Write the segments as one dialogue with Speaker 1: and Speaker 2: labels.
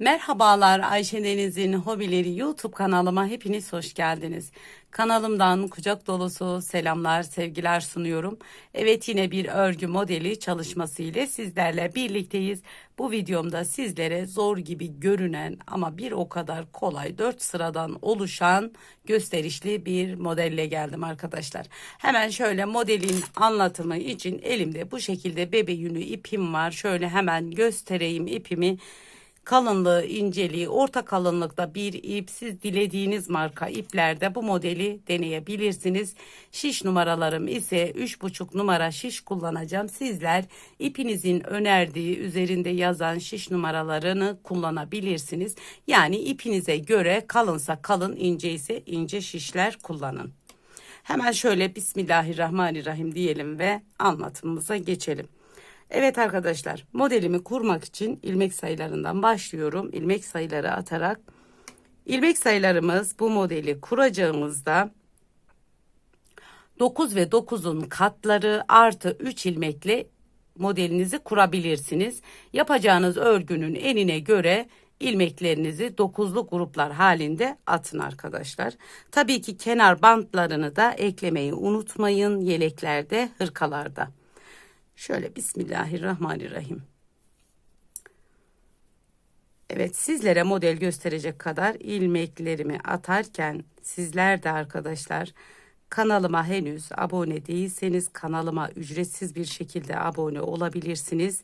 Speaker 1: Merhabalar Ayşe Deniz'in Hobileri YouTube kanalıma hepiniz hoş geldiniz. Kanalımdan kucak dolusu selamlar, sevgiler sunuyorum. Evet yine bir örgü modeli çalışması ile sizlerle birlikteyiz. Bu videomda sizlere zor gibi görünen ama bir o kadar kolay 4 sıradan oluşan gösterişli bir modelle geldim arkadaşlar. Hemen şöyle modelin anlatımı için elimde bu şekilde bebe yünü ipim var. Şöyle hemen göstereyim ipimi kalınlığı, inceliği, orta kalınlıkta bir ip. Siz dilediğiniz marka iplerde bu modeli deneyebilirsiniz. Şiş numaralarım ise 3,5 numara şiş kullanacağım. Sizler ipinizin önerdiği üzerinde yazan şiş numaralarını kullanabilirsiniz. Yani ipinize göre kalınsa kalın, ince ise ince şişler kullanın. Hemen şöyle Bismillahirrahmanirrahim diyelim ve anlatımımıza geçelim. Evet arkadaşlar modelimi kurmak için ilmek sayılarından başlıyorum. İlmek sayıları atarak ilmek sayılarımız bu modeli kuracağımızda 9 ve 9'un katları artı 3 ilmekle modelinizi kurabilirsiniz. Yapacağınız örgünün enine göre ilmeklerinizi dokuzlu gruplar halinde atın arkadaşlar. Tabii ki kenar bantlarını da eklemeyi unutmayın yeleklerde, hırkalarda. Şöyle Bismillahirrahmanirrahim. Evet sizlere model gösterecek kadar ilmeklerimi atarken sizler de arkadaşlar kanalıma henüz abone değilseniz kanalıma ücretsiz bir şekilde abone olabilirsiniz.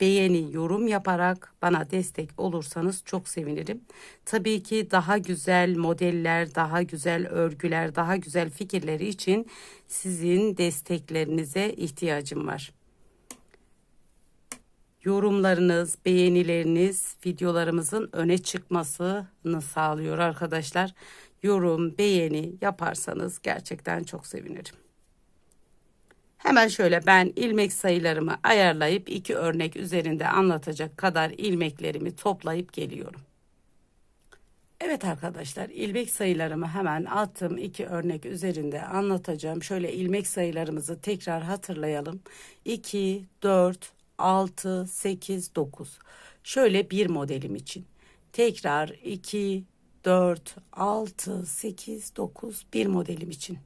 Speaker 1: Beğeni, yorum yaparak bana destek olursanız çok sevinirim. Tabii ki daha güzel modeller, daha güzel örgüler, daha güzel fikirleri için sizin desteklerinize ihtiyacım var yorumlarınız, beğenileriniz videolarımızın öne çıkmasını sağlıyor arkadaşlar. Yorum, beğeni yaparsanız gerçekten çok sevinirim. Hemen şöyle ben ilmek sayılarımı ayarlayıp iki örnek üzerinde anlatacak kadar ilmeklerimi toplayıp geliyorum. Evet arkadaşlar ilmek sayılarımı hemen attım. iki örnek üzerinde anlatacağım. Şöyle ilmek sayılarımızı tekrar hatırlayalım. 2, 4, 6, 8, 9. Şöyle bir modelim için. Tekrar 2, 4, 6, 8, 9 bir modelim için.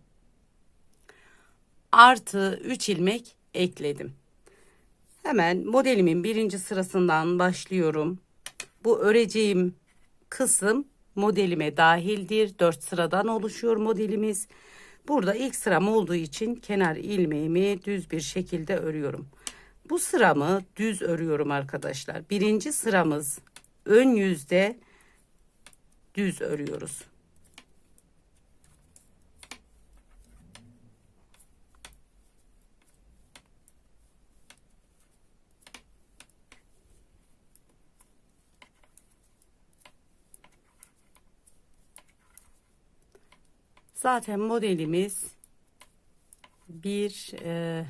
Speaker 1: Artı 3 ilmek ekledim. Hemen modelimin birinci sırasından başlıyorum. Bu öreceğim kısım modelime dahildir. 4 sıradan oluşuyor modelimiz. Burada ilk sıram olduğu için kenar ilmeğimi düz bir şekilde örüyorum. Bu sıramı düz örüyorum arkadaşlar. Birinci sıramız ön yüzde düz örüyoruz. Zaten modelimiz bir e,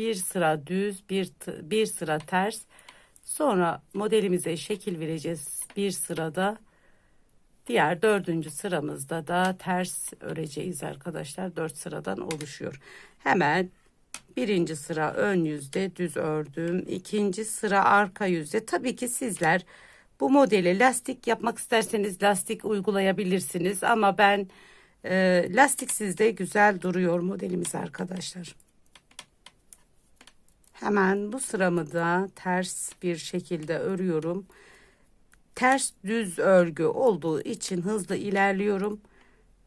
Speaker 1: bir sıra düz bir bir sıra ters. Sonra modelimize şekil vereceğiz. Bir sırada diğer dördüncü sıramızda da ters öreceğiz arkadaşlar. Dört sıradan oluşuyor. Hemen birinci sıra ön yüzde düz ördüm. İkinci sıra arka yüzde. Tabii ki sizler bu modeli lastik yapmak isterseniz lastik uygulayabilirsiniz. Ama ben e, lastiksiz de güzel duruyor modelimiz arkadaşlar. Hemen bu sıramı da ters bir şekilde örüyorum. Ters düz örgü olduğu için hızlı ilerliyorum.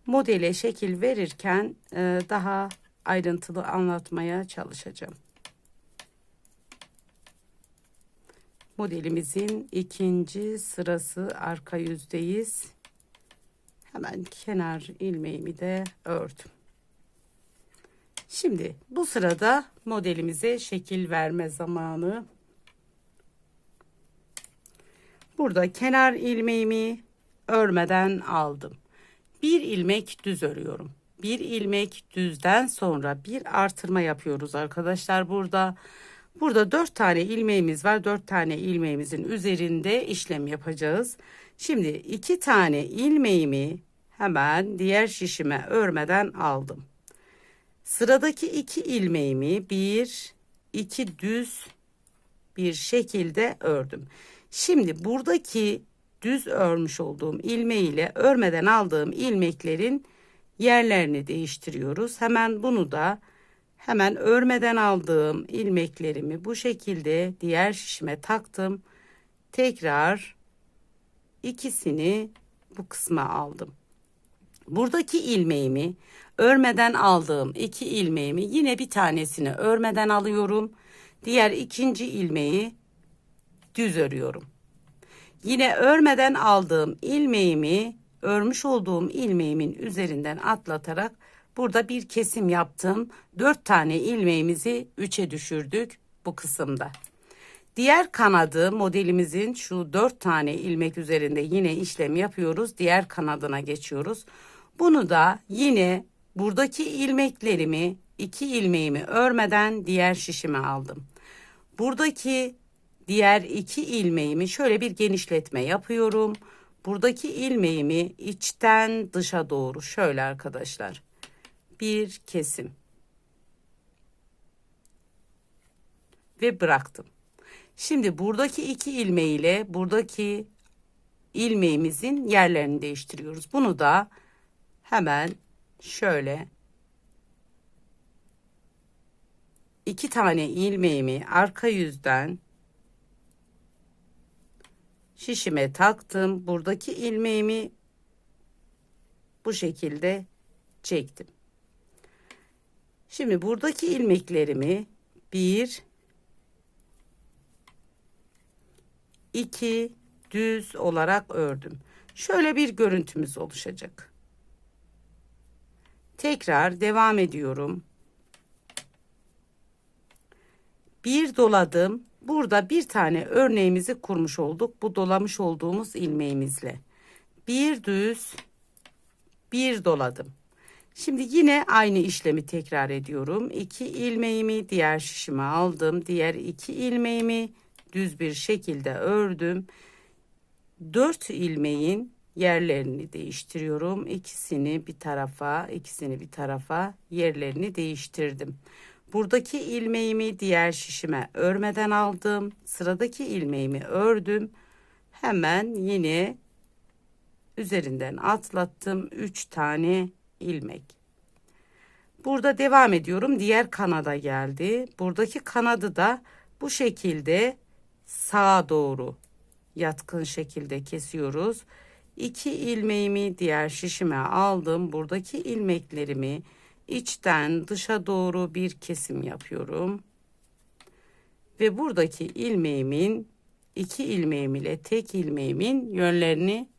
Speaker 1: Modele şekil verirken e, daha ayrıntılı anlatmaya çalışacağım. Modelimizin ikinci sırası arka yüzdeyiz. Hemen kenar ilmeğimi de ördüm. Şimdi bu sırada modelimize şekil verme zamanı. Burada kenar ilmeğimi örmeden aldım. Bir ilmek düz örüyorum. Bir ilmek düzden sonra bir artırma yapıyoruz arkadaşlar burada. Burada dört tane ilmeğimiz var. Dört tane ilmeğimizin üzerinde işlem yapacağız. Şimdi iki tane ilmeğimi hemen diğer şişime örmeden aldım. Sıradaki iki ilmeğimi bir, iki düz bir şekilde ördüm. Şimdi buradaki düz örmüş olduğum ilme ile örmeden aldığım ilmeklerin yerlerini değiştiriyoruz. Hemen bunu da hemen örmeden aldığım ilmeklerimi bu şekilde diğer şişime taktım. Tekrar ikisini bu kısma aldım. Buradaki ilmeğimi örmeden aldığım iki ilmeğimi yine bir tanesini örmeden alıyorum. Diğer ikinci ilmeği düz örüyorum. Yine örmeden aldığım ilmeğimi örmüş olduğum ilmeğimin üzerinden atlatarak burada bir kesim yaptım. Dört tane ilmeğimizi üçe düşürdük bu kısımda. Diğer kanadı modelimizin şu dört tane ilmek üzerinde yine işlem yapıyoruz. Diğer kanadına geçiyoruz. Bunu da yine buradaki ilmeklerimi iki ilmeğimi örmeden diğer şişime aldım. Buradaki diğer iki ilmeğimi şöyle bir genişletme yapıyorum. Buradaki ilmeğimi içten dışa doğru şöyle arkadaşlar. Bir kesim. Ve bıraktım. Şimdi buradaki iki ilmeği buradaki ilmeğimizin yerlerini değiştiriyoruz. Bunu da hemen şöyle iki tane ilmeğimi arka yüzden şişime taktım. Buradaki ilmeğimi bu şekilde çektim. Şimdi buradaki ilmeklerimi bir, iki düz olarak ördüm. Şöyle bir görüntümüz oluşacak. Tekrar devam ediyorum. Bir doladım. Burada bir tane örneğimizi kurmuş olduk. Bu dolamış olduğumuz ilmeğimizle. Bir düz, bir doladım. Şimdi yine aynı işlemi tekrar ediyorum. İki ilmeğimi diğer şişime aldım. Diğer iki ilmeğimi düz bir şekilde ördüm. Dört ilmeğin yerlerini değiştiriyorum. İkisini bir tarafa, ikisini bir tarafa yerlerini değiştirdim. Buradaki ilmeğimi diğer şişime örmeden aldım. Sıradaki ilmeğimi ördüm. Hemen yine üzerinden atlattım 3 tane ilmek. Burada devam ediyorum. Diğer kanada geldi. Buradaki kanadı da bu şekilde sağa doğru yatkın şekilde kesiyoruz. 2 ilmeğimi diğer şişime aldım. Buradaki ilmeklerimi içten dışa doğru bir kesim yapıyorum. Ve buradaki ilmeğimin iki ilmeğim ile tek ilmeğimin yönlerini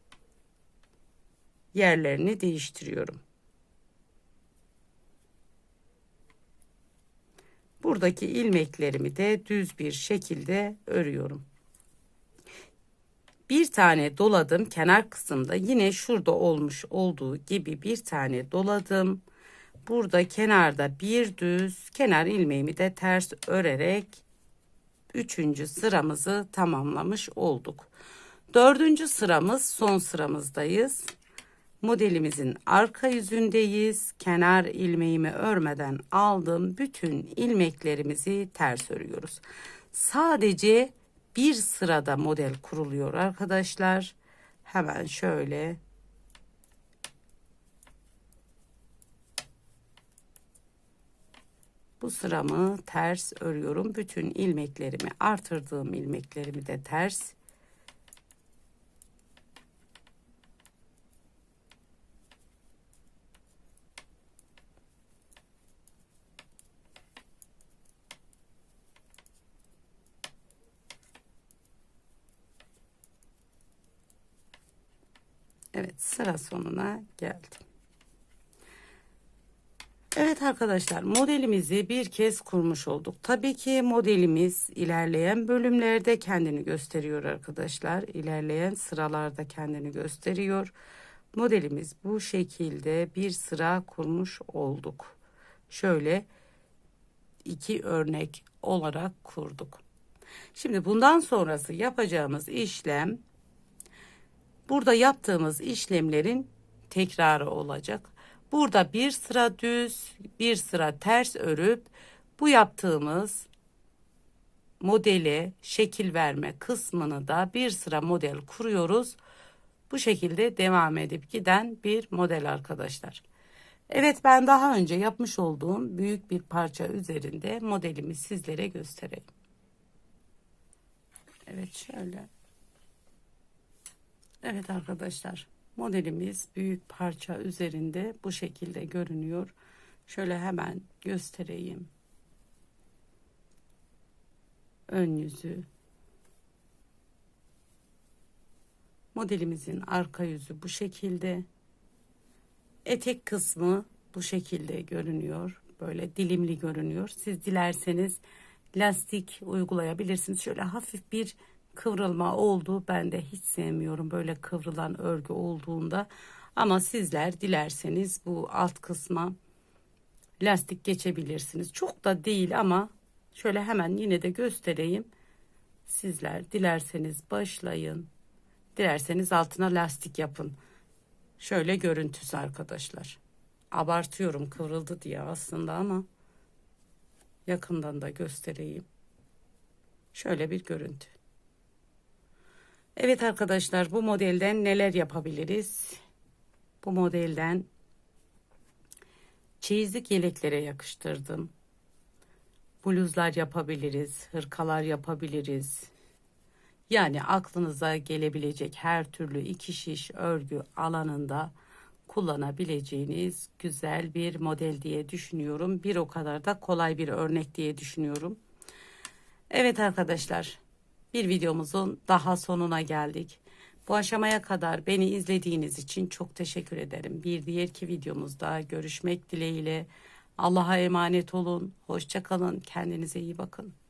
Speaker 1: yerlerini değiştiriyorum. Buradaki ilmeklerimi de düz bir şekilde örüyorum. Bir tane doladım kenar kısımda yine şurada olmuş olduğu gibi bir tane doladım burada kenarda bir düz kenar ilmeğimi de ters örerek üçüncü sıramızı tamamlamış olduk. Dördüncü sıramız son sıramızdayız. Modelimizin arka yüzündeyiz. Kenar ilmeğimi örmeden aldım. Bütün ilmeklerimizi ters örüyoruz. Sadece bir sırada model kuruluyor arkadaşlar. Hemen şöyle Bu sıramı ters örüyorum. Bütün ilmeklerimi artırdığım ilmeklerimi de ters Evet sıra sonuna geldim. Evet arkadaşlar modelimizi bir kez kurmuş olduk. Tabii ki modelimiz ilerleyen bölümlerde kendini gösteriyor arkadaşlar. İlerleyen sıralarda kendini gösteriyor. Modelimiz bu şekilde bir sıra kurmuş olduk. Şöyle iki örnek olarak kurduk. Şimdi bundan sonrası yapacağımız işlem burada yaptığımız işlemlerin tekrarı olacak. Burada bir sıra düz, bir sıra ters örüp bu yaptığımız modeli şekil verme kısmını da bir sıra model kuruyoruz. Bu şekilde devam edip giden bir model arkadaşlar. Evet ben daha önce yapmış olduğum büyük bir parça üzerinde modelimi sizlere göstereyim. Evet şöyle. Evet arkadaşlar modelimiz büyük parça üzerinde bu şekilde görünüyor. Şöyle hemen göstereyim. Ön yüzü. Modelimizin arka yüzü bu şekilde. Etek kısmı bu şekilde görünüyor. Böyle dilimli görünüyor. Siz dilerseniz lastik uygulayabilirsiniz. Şöyle hafif bir kıvrılma oldu. Ben de hiç sevmiyorum böyle kıvrılan örgü olduğunda. Ama sizler dilerseniz bu alt kısma lastik geçebilirsiniz. Çok da değil ama şöyle hemen yine de göstereyim. Sizler dilerseniz başlayın. Dilerseniz altına lastik yapın. Şöyle görüntüsü arkadaşlar. Abartıyorum kıvrıldı diye aslında ama yakından da göstereyim. Şöyle bir görüntü. Evet arkadaşlar bu modelden neler yapabiliriz? Bu modelden çeyizlik yeleklere yakıştırdım. Bluzlar yapabiliriz, hırkalar yapabiliriz. Yani aklınıza gelebilecek her türlü iki şiş örgü alanında kullanabileceğiniz güzel bir model diye düşünüyorum. Bir o kadar da kolay bir örnek diye düşünüyorum. Evet arkadaşlar bir videomuzun daha sonuna geldik. Bu aşamaya kadar beni izlediğiniz için çok teşekkür ederim. Bir diğerki videomuzda görüşmek dileğiyle. Allah'a emanet olun. Hoşçakalın. Kendinize iyi bakın.